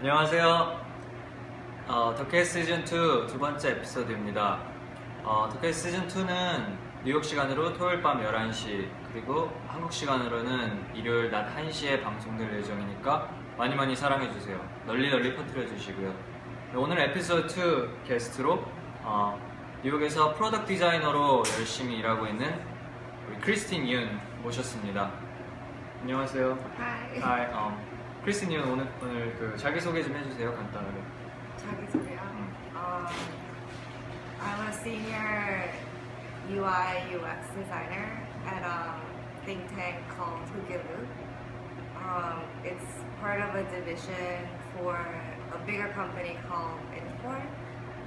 안녕하세요. 어, 덕혜 시즌 2 두 번째 에피소드입니다. 어, 덕혜 시즌 2는 뉴욕 시간으로 토요일 밤 11시 그리고 한국 시간으로는 일요일 낮 1시에 방송될 예정이니까 많이 많이 사랑해 주세요. 널리 널리 퍼뜨려 주시고요. 네, 오늘 에피소드 2 게스트로 어, 뉴욕에서 프로덕트 디자이너로 열심히 일하고 있는 우리 크리스틴 윤 모셨습니다. 안녕하세요. Hi. Hi, um, 크리스틴 윤 오늘 오늘 그 자기 소개 좀 해주세요 간단하게. 자기소개요. 음. Um, I'm a senior UI UX designer at a think tank called Hugilu. Um, it's part of a division for a bigger company called Infor.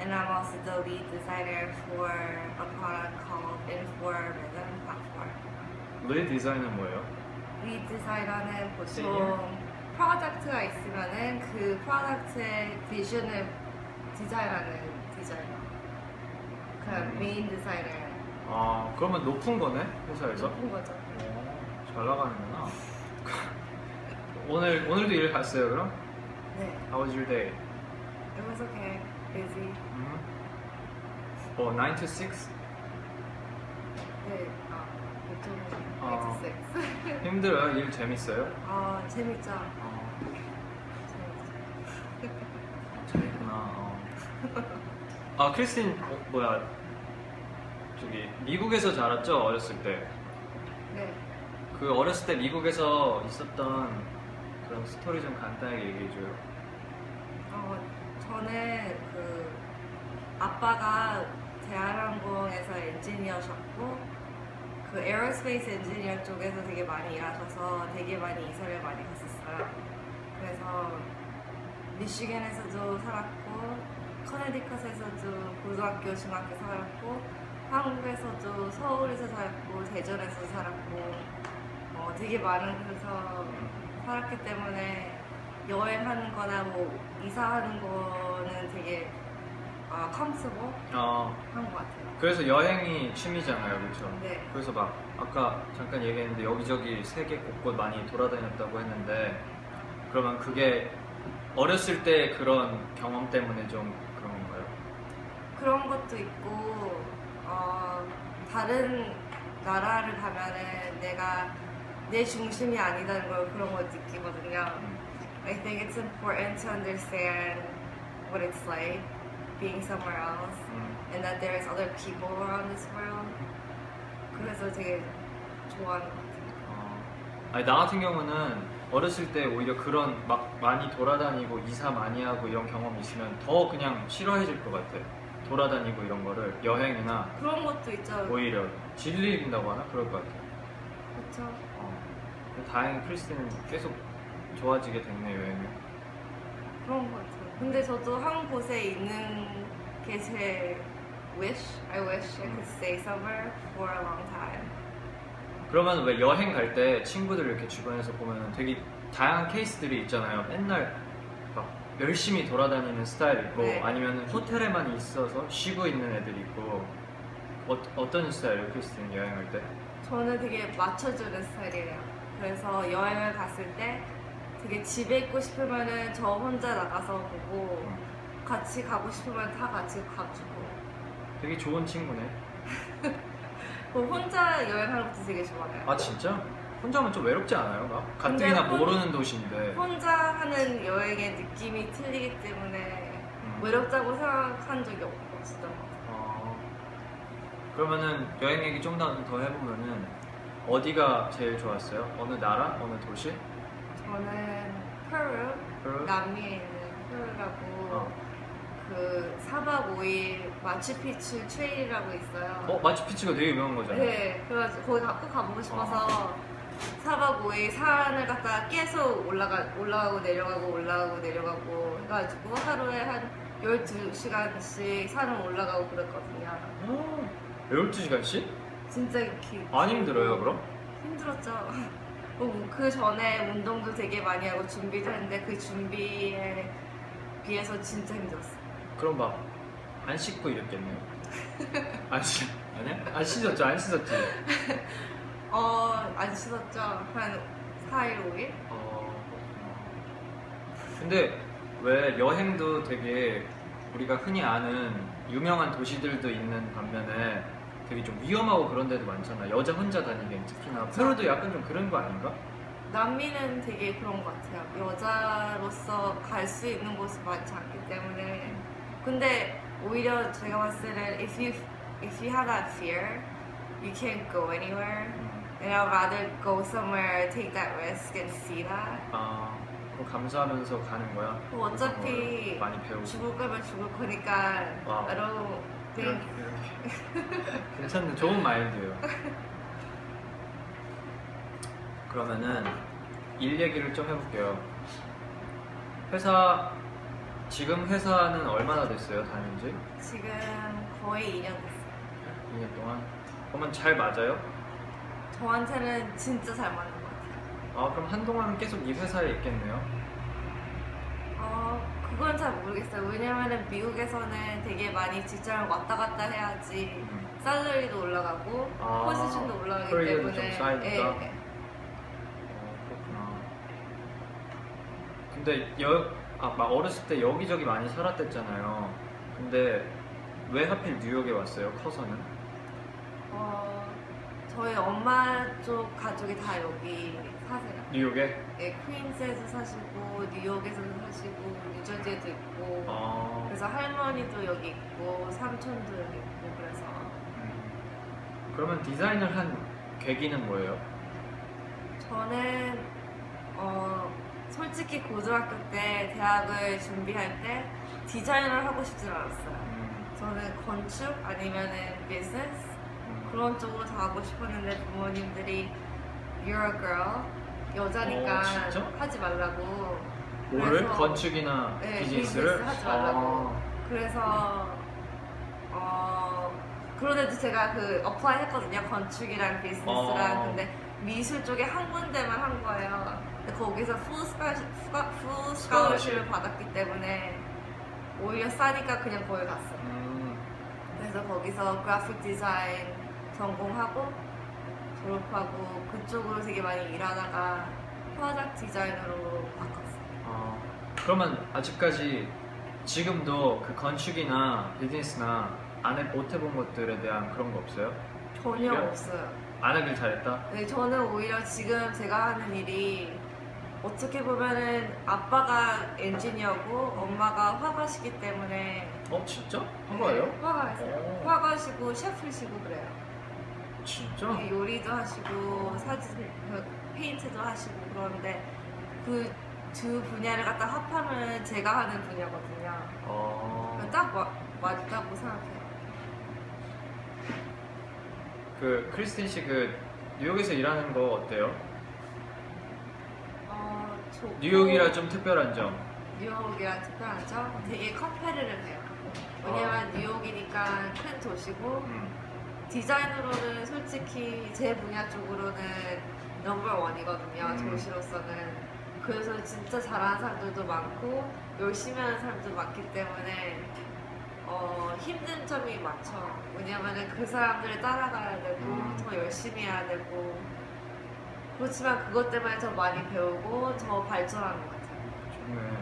And I'm also the lead designer for a product called Infor Rhythm Platform. 레이 디자인은 뭐예요? 리드 디자이너는 보통 Senior? 프로덕트가 있으면은 그 프로덕트의 비전을 디자인하는 디자이너. 그 음. 메인 디자이너. 아 그러면 높은 거네 회사에서? 높은 거죠. 오, 잘 나가는구나. 오늘 오늘도 일 갔어요 그럼? 네. How was your day? It was okay. Busy. 음. 어 9 to 6? 네. 86. 힘들어요? 일 재밌어요? 아, 재밌죠. 어, 재밌죠. 재밌구나. 어. 아 크리스틴 어, 뭐야 저기 미국에서 자랐죠 어렸을 때. 네. 그 어렸을 때 미국에서 있었던 그런 스토리 좀 간단하게 얘기해줘요. 어, 저는 그 아빠가 대한항공에서 엔지니어셨고 그 에어스페이스 엔지니어 쪽에서 되게 많이 일하셔서 되게 많이 이사를 많이 갔었어요. 그래서 미시겐에서도 살았고 커네디컷에서도 고등학교, 중학교 살았고 한국에서도 서울에서 살았고 대전에서 살았고 어, 되게 많은 곳에서 살았기 때문에 여행하는 거나 뭐 이사하는 거는 되게 어, 컴스고 어, 한것 같아요. 그래서 여행이 취미잖아요, 그렇죠? 네. 그래서 막 아까 잠깐 얘기했는데 여기저기 세계 곳곳 많이 돌아다녔다고 했는데 그러면 그게 어렸을 때 그런 경험 때문에 좀 그런 건가요? 그런 것도 있고 어, 다른 나라를 가면은 내가 내 중심이 아니다는 걸 그런 걸 느끼거든요. 음. I think it's important to understand what it's like being somewhere else 음. and that there's other people around this world. 그래서 되게 좋아하는 것 같아요. 어, 아니 나 같은 경우는 어렸을 때 오히려 그런 막 많이 돌아다니고 이사 많이 하고 이런 경험이 있으면 더 그냥 싫어해질 것 같아. 돌아다니고 이런 거를 여행이나 그런 것도 있죠. 오히려 질린다고 하나 그럴 것 같아. 그렇죠. 어. 다행히 크리스틴은 계속 좋아지게 됐네 여행을. 그런 것 같아요. 근데 저도 한 곳에 있는 게제 wish. I wish I could stay somewhere for a long time. 그러면 왜 여행 갈 때 친구들 이렇게 주변에서 보면 되게 다양한 케이스들이 있잖아요. 맨날 막 열심히 돌아다니는 스타일 있고 네. 아니면 호텔에만 있어서 쉬고 있는 애들 있고 어, 어떤 스타일이에요 크리스틴 여행할 때? 저는 되게 맞춰주는 스타일이에요. 그래서 여행을 갔을 때 되게 집에 있고 싶으면은 저 혼자 나가서 보고 같이 가고 싶으면 다 같이 가주고 되게 좋은 친구네. 그 혼자 여행하는 것도 되게 좋아해요. 아 진짜? 혼자면 좀 외롭지 않아요? 가뜩이나 혼- 모르는 도시인데. 혼자 하는 여행의 느낌이 틀리기 때문에 음. 외롭다고 생각한 적이 없- 없었던 것 같아요. 어, 그러면은 여행 얘기 좀 더 더 해보면은 어디가 제일 좋았어요? 어느 나라? 어느 도시? 저는 페루, 페루? 남미에 있는 페루라고 어. 그 4박 5일 마추픽추 트레일이라고 있어요. 어 마추픽추가 되게 유명한 거잖아요. 네, 그래가지고 거기 가- 꼭 가보고 싶어서 4박 5일 산을 갔다가 계속 올라가, 올라가고 내려가고 올라가고 내려가고 해가지고 하루에 한 12시간씩 산을 올라가고 그랬거든요. 어, 12시간씩? 진짜 기, 안 힘들어요 그럼? 힘들었죠. 어, 그 전에 운동도 되게 많이 하고 준비도 했는데 그 준비에 비해서 진짜 힘들었어요. 그럼 막 안 씻고 이랬겠네요. 안 씻, 아니야? 안 씻었죠? 안 씻었지? 어, 안 씻었죠. 한 4일, 5일? 어, 근데 왜 여행도 되게 우리가 흔히 아는 유명한 도시들도 있는 반면에 되게 좀 위험하고 그런 데도 많잖아. 여자 혼자 다니기엔 특히나. 페루도 약간 좀 그런 거 아닌가? 남미는 되게 그런 것 같아요. 여자로서 갈 수 있는 곳이 많지 않기 때문에. 근데 오히려 제가 봤을 때는 if you if you have that fear, you can't go anywhere. And I'd rather go somewhere, take that risk, and see that. 아, 그거 감수하면서 가는 거야. 뭐 어차피 많이 배우고. 죽을 거면 죽을 거니까 와우. I don't 이렇게, 이렇게. 괜찮네. 좋은 마인드예요. 그러면은 일 얘기를 좀 해볼게요. 회사 지금 회사는 얼마나 됐어요? 다닌 지? 지금 거의 2년 됐어요. 2년 동안. 그러면 잘 맞아요? 저한테는 진짜 잘 맞는 것 같아요. 아 그럼 한동안 계속 이 회사에 있겠네요. 어, 그건 잘 모르겠어요. 왜냐면은 미국에서는 되게 많이 직장을 왔다 갔다 해야지 음. 살러리도 올라가고 아, 포지션도 올라가기 커리어도 때문에 좀 쌓이니까. 예, 예. 어, 그렇구나. 근데 여, 아, 막 어렸을 때 여기저기 많이 살았댔잖아요. 근데 왜 하필 뉴욕에 왔어요? 커서는? 어, 저희 엄마 쪽 가족이 다 여기 사세요. 뉴욕에? 예, 퀸스에서 사시고 뉴욕에서도 사시고 뉴저지에도 있고 어. 그래서 할머니도 여기 있고 삼촌도 여기 있고 그래서 음. 그러면 디자인을 한 계기는 뭐예요? 저는 어 솔직히 고등학교 때 대학을 준비할 때 디자인을 하고 싶진 않았어요. 음. 저는 건축 아니면은 비즈니스 음. 그런 쪽으로 더 하고 싶었는데 부모님들이 You're a girl 여자니까 어, 진짜? 하지 말라고 뭐를? 그래서- 건축이나 네, 비즈니스를? 비즈니스 하지 말라고. 아. 그래서 어 그런데도 제가 그 어플라이 했거든요 건축이랑 비즈니스랑 어. 근데 미술 쪽에 한 군데만 한 거예요 근데 거기서 풀 스카우십을 받았기 때문에 오히려 싸니까 그냥 거기 갔어요 음. 그래서 거기서 그래픽 디자인 전공하고 졸업하고 그쪽으로 되게 많이 일하다가 프로덕트 디자인으로 바꿨어요 아, 그러면 아직까지 지금도 그 건축이나 비즈니스나 안에 못 해본 것들에 대한 그런 거 없어요? 전혀 이게- 없어요 안 하길 잘했다? 네, 저는 오히려 지금 제가 하는 일이 어떻게 보면은 아빠가 엔지니어고 엄마가 화가시기 때문에 어 진짜? 한 거예요? 네, 화가세요. 오. 화가시고 셰프시고 그래요. 진짜? 네, 요리도 하시고 사진, 그 페인트도 하시고 그러는데 그 두 분야를 갖다 합하면 제가 하는 분야거든요. 어, 딱 와- 맞다고 생각해요. 그 크리스틴 씨 그 뉴욕에서 일하는 거 어때요? 어, 좋고 뉴욕이라 좀 특별한 점. 뉴욕이랑 특별한 점 되게 컴페르를 해요. 왜냐면 뉴욕이니까 큰 도시고 음. 디자인으로는 솔직히 제 분야 쪽으로는 넘버 원이거든요. 음. 도시로서는. 그래서 진짜 잘하는 사람들도 많고 열심히 하는 사람도 많기 때문에 어, 힘든 점이 많죠. 왜냐면은 그 사람들을 따라가야 되고 음. 더 열심히 해야 되고 그렇지만 그것 때문에 더 많이 배우고 더 발전하는 것 같아요. 좋네.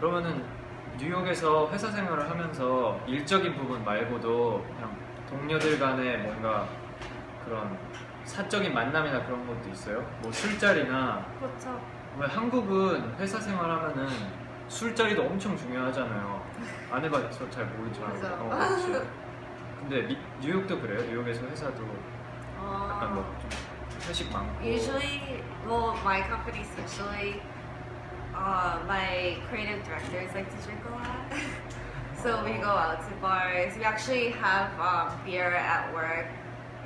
그러면은 뉴욕에서 회사 생활을 하면서 일적인 부분 말고도 그냥 동료들 간에 뭔가 그런 사적인 만남이나 그런 것도 있어요? 뭐 술자리나 그렇죠. 왜 한국은 회사 생활하면은 술자리도 엄청 중요하잖아요. 안 해봐서 잘 모르죠. 맞아. 어, 그렇지. 근데 미- 뉴욕도 그래요? 뉴욕에서 회사도 어, 약간 뭐좀 회식 많고. Usually, well, my company especially, Uh, my creative directors like to drink a lot. so we go out to bars. We actually have um, beer at work.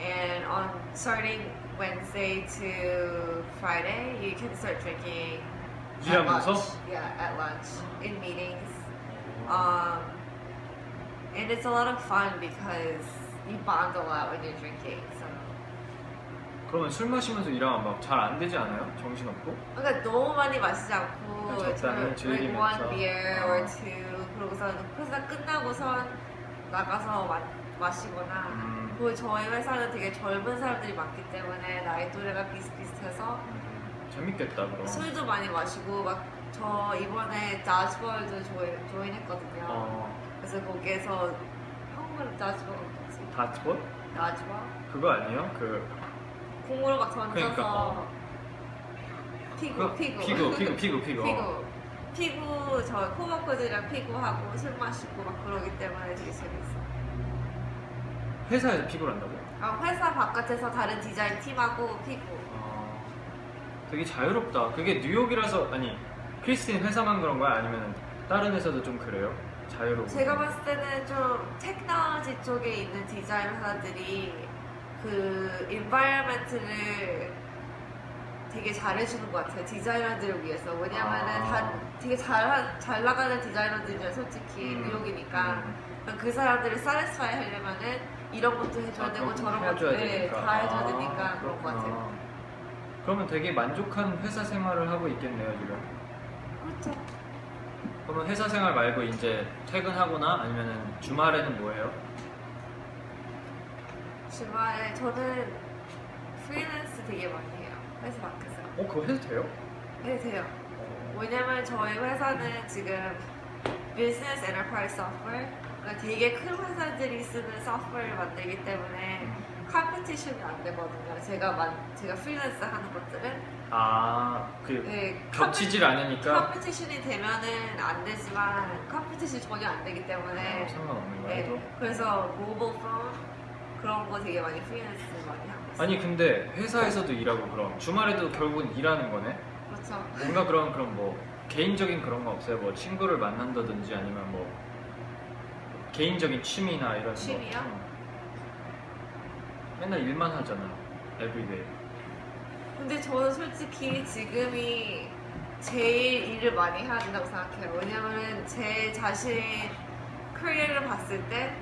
And on starting Wednesday to Friday, you can start drinking at lunch. Yeah, at lunch, in meetings. Um, and it's a lot of fun because you bond a lot when you're drinking. So 그러면 술 마시면서 일하면 막 잘 안 되지 않아요? 정신 없고? 그러니까 너무 많이 마시지 않고 그냥 적당히 like 즐기면서. one beer 어. or two 그러고서 회사 끝나고선 나가서 마, 마시거나 음. 그리고 저희 회사는 되게 젊은 사람들이 많기 때문에 나이 또래가 비슷비슷해서 음, 재밌겠다 그럼. 술도 많이 마시고 막 저 이번에 다즈볼도 조인, 조인했거든요. 어, 그래서 거기에서 한국말로 다즈볼 뭐지? 다트볼? 다즈볼? 그거 아니에요? 그 공으로 막 던져서 그러니까, 어. 피구, 그 피구, 피구, 피구, 피구, 피구. 피구, 피구, 저 코버커들이랑 피구하고 술 마시고 막 그러기 때문에 되게 재밌어. 회사에서 피구를 한다고? 아, 회사 바깥에서 다른 디자인 팀하고 피구. 어, 되게 자유롭다. 그게 뉴욕이라서 아니 크리스틴 회사만 그런 거야? 아니면 다른 회사도 좀 그래요? 자유로워. 제가 봤을 때는 좀 테크놀로지 쪽에 있는 디자인 회사들이 그 environment를 되게 잘해주는 것 같아요. 디자이너들을 위해서. 왜냐면은 아. 다 되게 잘, 잘 나가는 디자이너들이죠. 솔직히 음. 뉴욕이니까. 음. 그 사람들을 사tisfy 하려면은 이런 것도 해줘야 아, 되고 저런 것도 네. 다 해줘야 아, 되니까 그런 것 같아요. 그러면 되게 만족한 회사 생활을 하고 있겠네요 지금. 그렇죠. 그러면 회사 생활 말고 이제 퇴근하거나 아니면은 주말에는 뭐해요? 주말에 저는 프리랜스 되게 많이 해요. 회사 밖에서. 어 그거 해도 돼요? 네, 돼요. 왜냐면 저희 회사는 지금 비즈니스 엔터프라이즈 소프트웨어 그러니까 되게 큰 회사들이 쓰는 소프트웨어를 만들기 때문에 컴피티션이 안 되거든요. 제가 만 제가 프리랜스 하는 것들은 아그 네, 겹치질 않으니까 컴피티션이 되면은 안 되지만 컴피티션이 전혀 안 되기 때문에 어, 상관없는 해도. 네, 그래서 모바일 폰 그런 거 되게 많이 프리랜스 많이 하고 있어요. 아니 근데 회사에서도 일하고 그럼 주말에도 결국은 일하는 거네? 그렇죠. 뭔가 그런 그런 뭐 개인적인 그런 거 없어요? 뭐 친구를 만난다든지 아니면 뭐 개인적인 취미나 이런 취미요? 거. 응. 맨날 일만 하잖아. 에브리데이. 근데 저는 솔직히 지금이 제일 일을 많이 해야 된다고 생각해요. 왜냐면은 제 자신 커리어를 봤을 때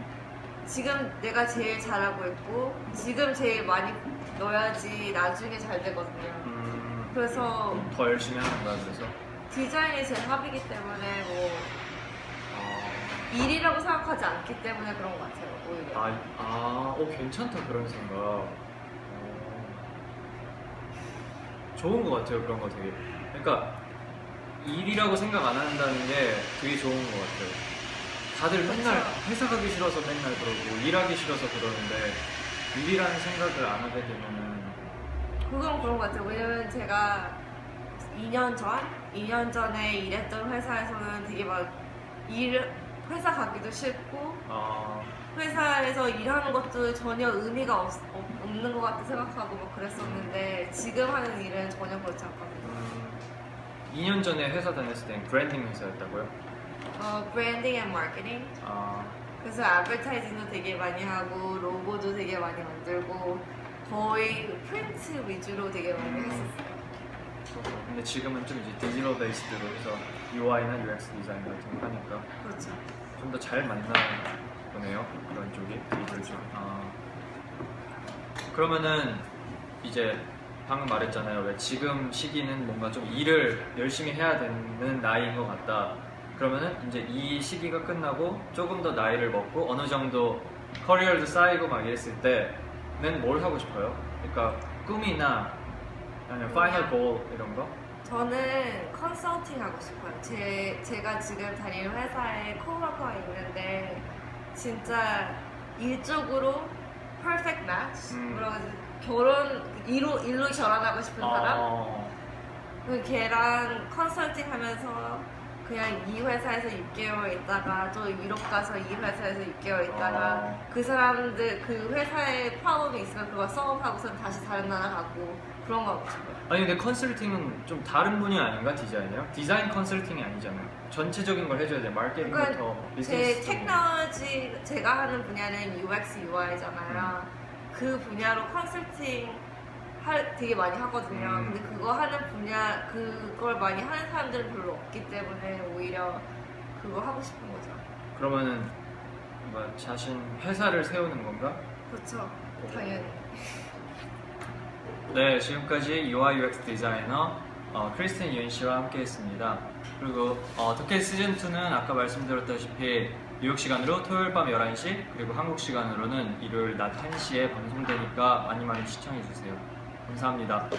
지금 내가 제일 잘하고 있고 지금 제일 많이 넣어야지 나중에 잘 되거든요. 음, 그래서 더 열심히 하는 거야 그래서. 디자인이 제 합이기 때문에 뭐 아, 일이라고 생각하지 않기 때문에 그런 것 같아요. 오히려. 아, 아, 오 괜찮다 그런 생각. 어. 좋은 것 같아요 그런 거 되게. 그러니까 일이라고 생각 안 한다는 게 되게 좋은 것 같아요. 다들 맨날. 회사 가기 싫어서 맨날 그러고 일하기 싫어서 그러는데 일이라는 생각을 안 하게 되면은 그건 그런 것 같아요. 왜냐면 제가 2년 전, 2년 전에 일했던 회사에서는 되게 막 일, 회사 가기도 싫고, 아, 회사에서 일하는 것도 전혀 의미가 없, 없- 없는 것 같아 생각하고 막 그랬었는데, 지금 하는 일은 전혀 그렇지 않거든요. 음, 2년 전에 회사 다녔을 땐 브랜딩 회사였다고요? 어, 브랜딩 앤 마케팅. 아, 그래서 애버타이징도 되게 많이 하고, 로고도 되게 많이 만들고, 거의 프린트 위주로 되게 많이 했었어요. 근데 지금은 좀 이제 디지털 베이스드로 해서 UI나 UX 디자인 같은 거 하니까 그렇죠. 좀 더잘 맞나 보네요. 그런 쪽이 디지털 쪽. 아. 그러면은 이제 방금 말했잖아요. 왜 지금 시기는 뭔가 좀 일을 열심히 해야 되는 나이인 것 같다. 그러면은 이제 이 시기가 끝나고 조금 더 나이를 먹고 어느 정도 커리어도 쌓이고 막 이랬을 때는 뭘 하고 싶어요? 그러니까 꿈이나 아니면 파이널 골 이런 거? 저는 컨설팅 하고 싶어요. 제, 제가 지금 다니는 회사에 코워커가 있는데 진짜 일적으로 퍼펙트 매치 음. 뭐라고? 결혼 일로 일로 결혼하고 싶은 사람 어, 그 걔랑 컨설팅 하면서 그냥 이 회사에서 6개월 있다가 또 유럽 가서 이 회사에서 6개월 있다가 어. 그 사람들 그 회사에 프로블이 있으면 그거 solve하고서 다시 다른 나라 가고 그런 거 하고 싶어요. 아니 근데 컨설팅은 좀 다른 분야 아닌가 디자인이요? 디자인 컨설팅이 아니잖아요. 전체적인 걸 해줘야 돼. 마케팅부터 그러니까 제. 테크놀로지 제가 하는 분야는 UX UI잖아요. 그 분야로 컨설팅 할 되게 많이 하거든요. 음. 근데 그거 하는 분야 그걸 많이 하는 사람들은 별로 없기 때문에 오히려 그거 하고 싶은 거죠. 그러면은 뭔가 자신 회사를 세우는 건가? 그렇죠. 당연히. 네, 지금까지 UI UX 디자이너 어, 크리스틴 윤 씨와 함께했습니다. 그리고 어, 덕혜 시즌 2는 아까 말씀드렸다시피 뉴욕 시간으로 토요일 밤 11시 그리고 한국 시간으로는 일요일 낮 1시에 방송되니까 많이 많이 시청해 주세요. 감사합니다.